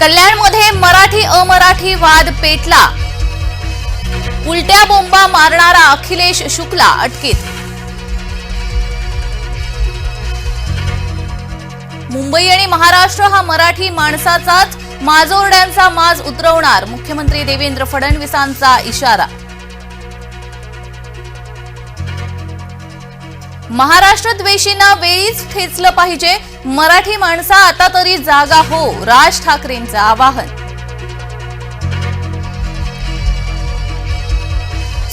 कल्याणमध्ये मराठी अमराठी वाद पेटला. उलट्या बोंबा मारणारा अखिलेश शुक्ला अटकेत. मुंबई आणि महाराष्ट्र हा मराठी माणसाचाच माजोरड्यांचा माज उतरवणार मुख्यमंत्री देवेंद्र फडणवीसांचा इशारा महाराष्ट्र द्वेषींना वेळीच ठेचलं पाहिजे. मराठी माणसा आता तरी जागा हो राज ठाकरेंचं आवाहन.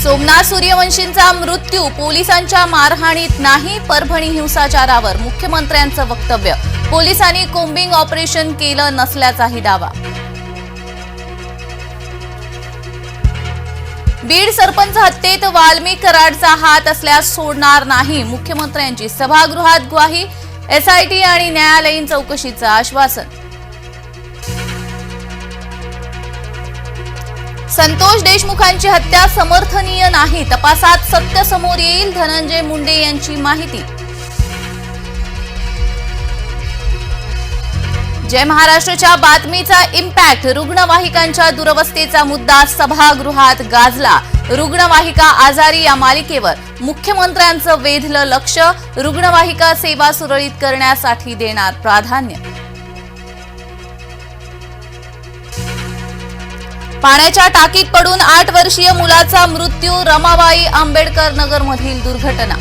सोमनाथ सूर्यवंशींचा मृत्यू पोलिसांच्या मारहाणीत नाही परभणी हिंसाचारावर मुख्यमंत्र्यांचं वक्तव्य. पोलिसांनी कोम्बिंग ऑपरेशन केलं नसल्याचाही दावा. बीड सरपंच हत्येत वाल्मी कराडचा हात असल्यास सोडणार नाही. मुख्यमंत्र्यांची सभागृहात ग्वाही एसआयटी आणि न्यायालयीन चौकशीचं आश्वासन. संतोष देशमुखांची हत्या समर्थनीय नाही. तपासात सत्य समोर येईल धनंजय मुंडे यांची माहिती. जय महाराष्ट्रच्या बातमीचा इम्पॅक्ट रुग्णवाहिकांच्या दुरवस्थेचा मुद्दा सभागृहात गाजला. रुग्णवाहिका आजारी या मालिकेवर मुख्यमंत्र्यांचं वेधलं लक्ष. रुग्णवाहिका सेवा सुरळीत करण्यासाठी देणार प्राधान्य. पाण्याच्या टाकीत पडून आठ वर्षीय मुलाचा मृत्यू रमाबाई आंबेडकर नगरमधील दुर्घटना.